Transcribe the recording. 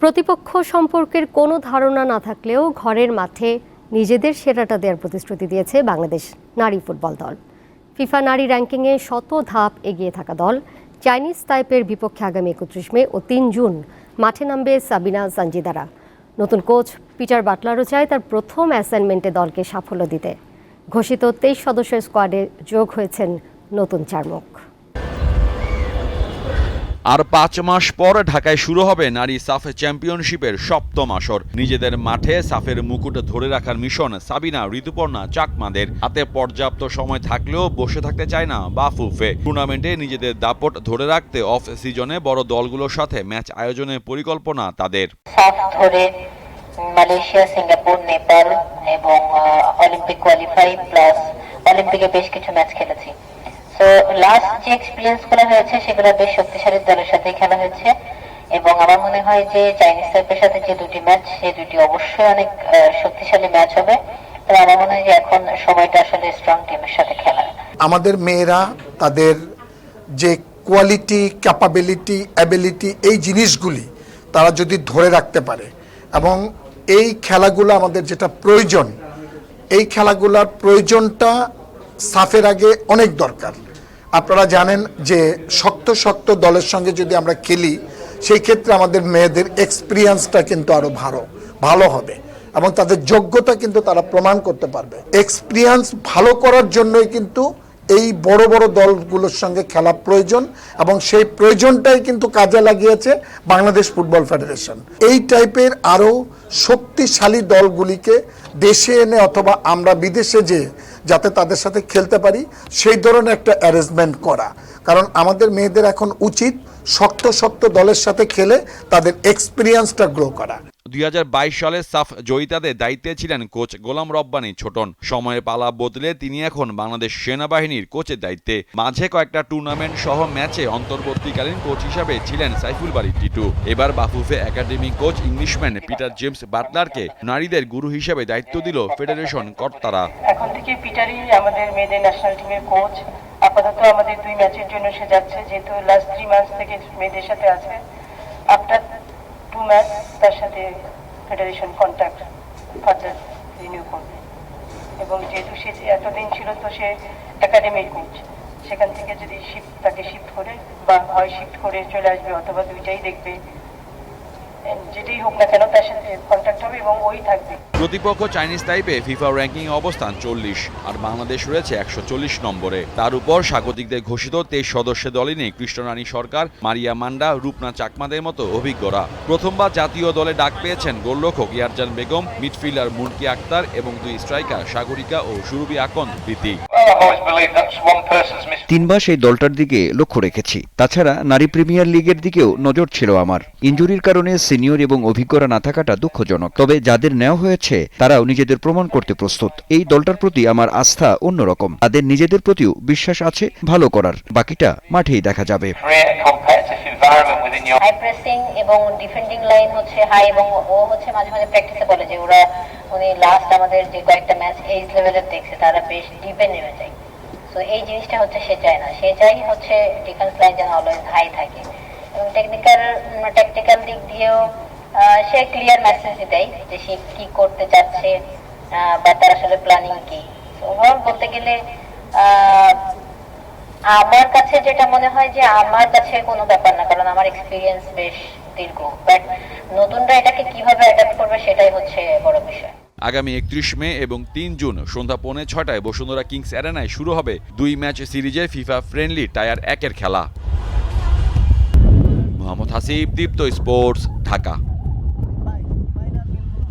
প্রতিপক্ষ সম্পর্কের কোনো ধারণা না থাকলেও ঘরের মাঠে নিজেদের সেরাটা দেওয়ার প্রতিশ্রুতি দিয়েছে বাংলাদেশ নারী ফুটবল দল। ফিফা নারী র্যাঙ্কিংয়ে শত ধাপ এগিয়ে থাকা দল চাইনিজ টাইপের বিপক্ষে আগামী একত্রিশ মে ও তিন জুন মাঠে নামবে সাবিনা সানজিদারা। নতুন কোচ পিটার বাটলারও চায় তার প্রথম অ্যাসাইনমেন্টে দলকে সাফল্য দিতে। ঘোষিত তেইশ সদস্যের স্কোয়াডে যোগ হয়েছেন নতুন চার মুখ। আর পাঁচ মাস পর ঢাকায় শুরু হবে নারী সাফ চ্যাম্পিয়নশিপের সপ্তম আসর। নিজেদের মাঠে সাফের মুকুট ধরে রাখার মিশন সাবিনা, ঋতুপর্ণা, চাকমাদের। হাতে পর্যাপ্ত সময় থাকলেও বসে থাকতে চায় না বাফুফে। টুর্নামেন্টে নিজেদের দাপট ধরে রাখতে অফ সিজনে বড় দলগুলোর সাথে ম্যাচ আয়োজনের পরিকল্পনা তাদের। মালয়েশিয়া, সিঙ্গাপুর, নেপাল এবং অলিম্পিক কোয়ালিফাই প্লাস অলিম্পিকে বেশ কিছু ম্যাচ খেলেছি। তো লাস্ট যে এক্সপিরিয়েন্সগুলো হয়েছে, সেগুলো বেশ শক্তিশালী দলের সাথে খেলা হয়েছে। এবং আমার মনে হয় যে চাইনিজ টাইপের সাথে যে দুটি ম্যাচ সে দুটি অবশ্যই অনেক শক্তিশালী ম্যাচ হবে। আমার মনে হয় যে এখন সময়টা আসলে স্ট্রং টিমের সাথে খেলার। আমাদের মেয়েরা, তাদের যে কোয়ালিটি ক্যাপাবিলিটি অ্যাবিলিটি এই জিনিসগুলি তারা যদি ধরে রাখতে পারে, এবং এই খেলাগুলো আমাদের যেটা প্রয়োজন, এই খেলাগুলোর প্রয়োজনটা সাফের আগে অনেক দরকার। আপনারা জানেন যে শক্ত শক্ত দলের সঙ্গে যদি আমরা খেলি, সেই ক্ষেত্রে আমাদের মেয়েদের এক্সপিরিয়েন্সটা কিন্তু আরও ভালো ভালো হবে এবং তাদের যোগ্যতা কিন্তু তারা প্রমাণ করতে পারবে। এক্সপিরিয়েন্স ভালো করার জন্যই কিন্তু এই বড় বড় দলগুলোর সঙ্গে খেলা প্রয়োজন এবং সেই প্রয়োজনটাই কিন্তু কাজে লাগিয়েছে বাংলাদেশ ফুটবল ফেডারেশন। এই টাইপের আরও শক্তিশালী দলগুলিকে দেশে এনে অথবা আমরা বিদেশে যে যাতে তাদের সাথে খেলতে পারি, সেই ধরনের একটা অ্যারেঞ্জমেন্ট করা। কারণ আমাদের মেয়েদের এখন উচিত শক্ত শক্ত দলের সাথে খেলে তাদের এক্সপিরিয়েন্সটা গ্রো করা। দুই হাজার বাইশ সালে সাফ জয়িতাদের দায়িত্বে ছিলেন কোচ গোলাম রব্বানী ছোটন। সময়ের পালা বদলে তিনি এখন বাংলাদেশ সেনাবাহিনীর কোচের দায়িত্বে। মাঝে কয়েকটা টুর্নামেন্ট সহ ম্যাচে অন্তর্বর্তীকালীন কোচ হিসাবে ছিলেন সাইফুল বাড়ি টিটু। এবার BAFUFE academy coach Englishman Peter James বাটলারকে নারীদের গুরু হিসেবে দায়িত্ব দিল ফেডারেশন কর্তারা। এখন থেকে পিটারই আমাদের মেয়েদের ন্যাশনাল টিমের কোচ আপাতত আমাদের দুই ম্যাচের জন্য সে যাচ্ছে, যেহেতু লাস্ট থ্রি মান্থস থেকে মেয়েদের সাথে আছে। আফটার টু ম্যাচ তার সাথে ফেডারেশন কন্ট্যাক্ট ফার্দার রিনিউ করবে। এবং যেহেতু সে এতদিন ছিল, তো সে একাডেমির কোচ সেখান থেকে যদি শিফট তাকে শিফট করে বা হয় শিফট করে চলে আসবে, অথবা দুইটাই দেখবে। যেটাই হোক না কেন তার সাথে কন্ট্যাক্ট হবে এবং ওই থাকবে। প্রতিপক্ষ চাইনিজ টাইপে ফিফা র্যাঙ্কিং অবস্থান চল্লিশ, আর বাংলাদেশ রয়েছে একশো চল্লিশ নম্বরে। তার উপর স্বাগতিকদের ঘোষিত তেইশ সদস্যের দলে নেই কৃষ্ণরানী সরকার, মারিয়া মান্ডা, রূপনা চাকমাদের মতো অভিজ্ঞরা। প্রথমবার জাতীয় দলে ডাক পেয়েছেন গোলরক্ষক ইয়ারজান বেগম, মিডফিল্ডার মুনকি আক্তার এবং দুই স্ট্রাইকার সাগরিকা ও সুরভি আকন প্রীতি। তিনবার সেই দলটার দিকে লক্ষ্য রেখেছি। তাছাড়া নারী প্রিমিয়ার লিগের দিকেও নজর ছিল আমার। ইঞ্জুরির কারণে সিনিয়র এবং অভিজ্ঞরা না থাকাটা দুঃখজনক। তবে যাদের নেওয়া হয়েছে তারাও নিজেদের প্রমাণ করতে প্রস্তুত। এই দলটার প্রতি আমার আস্থা অন্যরকম। তাদের নিজেদের প্রতিও বিশ্বাস আছে ভালো করার। বাকিটা মাঠেই দেখা যাবে। Create a competitive environment within your high pressing এবং ডিফেন্ডিং লাইন হচ্ছে হাই এবং ও হচ্ছে মাঝে মাঝে প্র্যাকটিসে বলে যে ওরা উনি লাস্ট আমাদের যে কয়েকটা ম্যাচ এইজ লেভেলের দেখছে তারা বেশ ডিপে নেমে এই জিনিসটা হচ্ছে সে চায় না। সে চাই হচ্ছে ডিফেন্স লাইন যেন অলওয়েজ হাই থাকে। এবং টেকনিক্যাল দিক দিয়েও সে ক্লিয়ার মেসেজ দেয় যে সে করতে চাচ্ছে বা তার আসলে প্ল্যানিং ওভারঅল বলতে গেলে আমার কাছে যেটা মনে হয় যে আমার কাছে কোনো ব্যাপার না, কারণ আমার এক্সপিরিয়েন্স বেশ দীর্ঘ। বাট নতুনরা এটাকে কীভাবে অ্যাডাপ্ট করবে সেটাই হচ্ছে বড় বিষয়। আগামী একত্রিশ মে এবং তিন জুন সন্ধ্যা পৌনে ছটায় বসুন্ধরা কিংস অ্যারেনায় শুরু হবে দুই ম্যাচ সিরিজে ফিফা ফ্রেন্ডলি টায়ার একের খেলা। মোহাম্মদ হাসিব, দীপ্ত স্পোর্টস, ঢাকা।